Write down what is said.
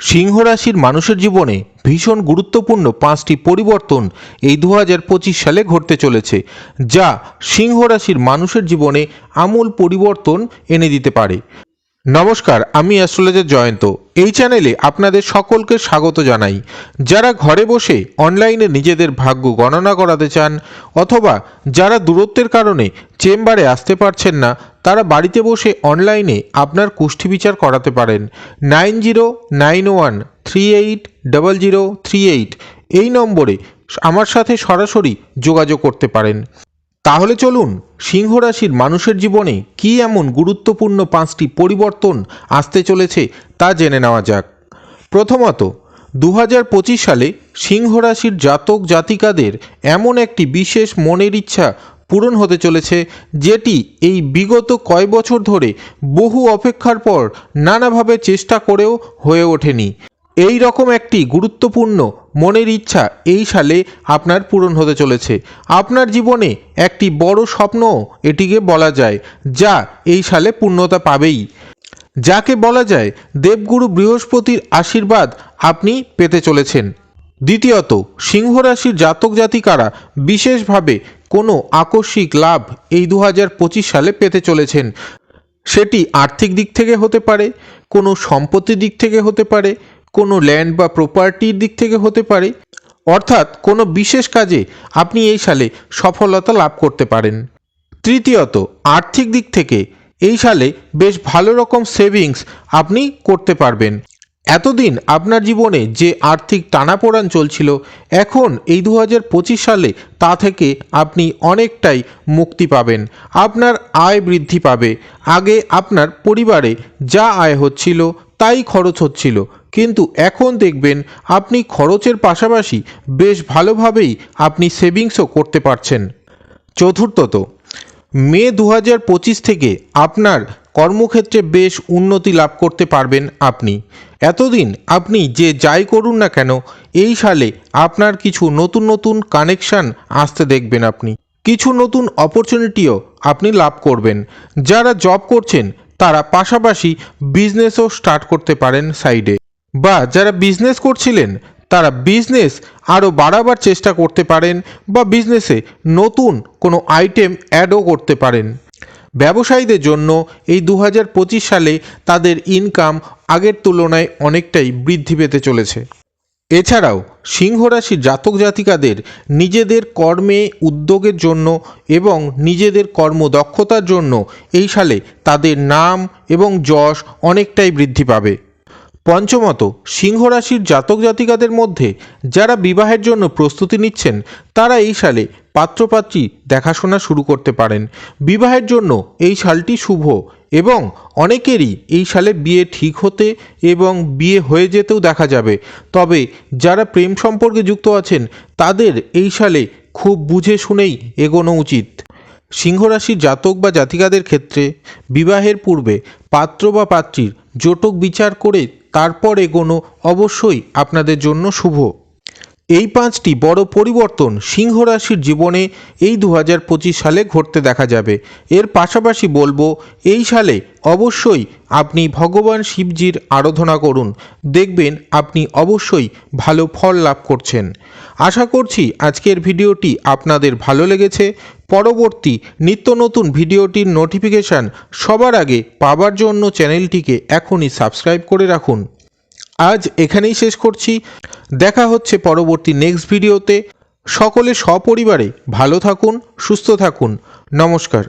সিংহ রাশির মানুষের জীবনে ভীষণ গুরুত্বপূর্ণ পাঁচটি পরিবর্তন এই দু হাজার পঁচিশ সালে ঘটতে চলেছে, যা সিংহ রাশির মানুষের জীবনে আমূল পরিবর্তন এনে দিতে পারে। নমস্কার, আমি অ্যাস্ট্রোলজার জয়ন্ত। এই চ্যানেলে আপনাদের সকলকে স্বাগত জানাই। যারা ঘরে বসে অনলাইনে নিজেদের ভাগ্য গণনা করাতে চান, অথবা যারা দূরত্বের কারণে চেম্বারে আসতে পারছেন না, তারা বাড়িতে বসে অনলাইনে আপনার কুষ্ঠি বিচার করাতে পারেন। Nine zero, nine one, three eight, double zero, three eight এই নম্বরে আমার সাথে সরাসরি যোগাযোগ করতে পারেন। তাহলে চলুন সিংহ রাশির মানুষের জীবনে কী এমন গুরুত্বপূর্ণ পাঁচটি পরিবর্তন আসতে চলেছে তা জেনে নেওয়া যাক। প্রথমত দু সালে সিংহ রাশির জাতক জাতিকাদের এমন একটি বিশেষ মনের ইচ্ছা পূরণ হতে চলেছে, যেটি এই বিগত কয় বছর ধরে বহু অপেক্ষার পর নানাভাবে চেষ্টা করেও হয়ে ওঠেনি। এই রকম একটি গুরুত্বপূর্ণ মনের ইচ্ছা এই সালে আপনার পূরণ হতে চলেছে। আপনার জীবনে একটি বড় স্বপ্ন এটিকে বলা যায়, যা এই সালে পূর্ণতা পাবেই। যাকে বলা যায়, দেবগুরু বৃহস্পতির আশীর্বাদ আপনি পেতে চলেছেন। দ্বিতীয়ত সিংহ রাশির জাতক জাতিকারা বিশেষভাবে কোনো আকস্মিক লাভ এই দু হাজার পঁচিশ সালে পেতে চলেছেন। সেটি আর্থিক দিক থেকে হতে পারে, কোনো সম্পত্তির দিক থেকে হতে পারে কোনো ল্যান্ড বা প্রপার্টির দিক থেকে হতে পারে। অর্থাৎ কোনো বিশেষ কাজে আপনি এই সালে সফলতা লাভ করতে পারেন। তৃতীয়ত, আর্থিক দিক থেকে এই সালে বেশ ভালো রকম সেভিংস আপনি করতে পারবেন। এতদিন আপনার জীবনে যে আর্থিক টানাপোড়ান চলছিল, এখন এই দু হাজার পঁচিশ সালে তা থেকে আপনি অনেকটাই মুক্তি পাবেন। আপনার আয় বৃদ্ধি পাবে। আগে আপনার পরিবারে যা আয় হচ্ছিল, তাই খরচ হচ্ছিল। কিন্তু এখন দেখবেন আপনি খরচের পাশাপাশি বেশ ভালোভাবেই আপনি সেভিংসও করতে পারছেন। চতুর্থত, মে দু থেকে আপনার কর্মক্ষেত্রে বেশ উন্নতি লাভ করতে পারবেন আপনি। এতদিন আপনি যে যাই করুন না কেন, এই সালে আপনার কিছু নতুন নতুন কানেকশান আসতে দেখবেন আপনি। কিছু নতুন অপরচুনিটিও আপনি লাভ করবেন। যারা জব করছেন, তারা পাশাপাশি বিজনেসও স্টার্ট করতে পারেন সাইডে। বা যারা বিজনেস করছিলেন, তারা বিজনেস আরও বাড়াবার চেষ্টা করতে পারেন বা বিজনেসে নতুন কোনো আইটেম অ্যাডও করতে পারেন। ব্যবসায়ীদের জন্য এই দু হাজার পঁচিশ সালে তাদের ইনকাম আগের তুলনায় অনেকটাই বৃদ্ধি পেতে চলেছে। এছাড়াও সিংহ রাশির জাতক জাতিকাদের নিজেদের কর্মে, উদ্যোগের জন্য এবং নিজেদের কর্মদক্ষতার জন্য এই সালে তাদের নাম এবং যশ অনেকটাই বৃদ্ধি পাবে। পঞ্চমত সিংহ রাশির জাতক জাতিকাদের মধ্যে যারা বিবাহের জন্য প্রস্তুতি নিচ্ছেন, তারা এই সালে পাত্রপাত্রী দেখাশোনা শুরু করতে পারেন। বিবাহের জন্য এই সালটি শুভ এবং অনেকেরই এই সালে বিয়ে ঠিক হতে এবং বিয়ে হয়ে যেতেও দেখা যাবে। তবে যারা প্রেম সম্পর্কে যুক্ত আছেন, তাদের এই সালে খুব বুঝে শুনেই এগোনো উচিত। সিংহ রাশির জাতক বা জাতিকাদের ক্ষেত্রে বিবাহের পূর্বে পাত্র বা পাত্রীর জোটক বিচার করে তারপর এগোনো অবশ্যই আপনাদের জন্য শুভ। এই পাঁচটি বড় পরিবর্তন সিংহ রাশির জীবনে এই দু হাজার পঁচিশ সালে ঘটতে দেখা যাবে। এর পাশাপাশি বলব, এই সালে অবশ্যই আপনি ভগবান শিবজির আরাধনা করুন। দেখবেন আপনি অবশ্যই ভালো ফল লাভ করছেন। আশা করছি আজকের ভিডিওটি আপনাদের ভালো লেগেছে। পরবর্তী নিত্য নতুন ভিডিওটির নোটিফিকেশান সবার আগে পাবার জন্য চ্যানেলটিকে এখনই সাবস্ক্রাইব করে রাখুন। আজ এখানেই শেষ করছি। দেখা হচ্ছে পরবর্তী নেক্সট ভিডিওতে সকলে সপরিবারে ভালো থাকুন, সুস্থ থাকুন। নমস্কার।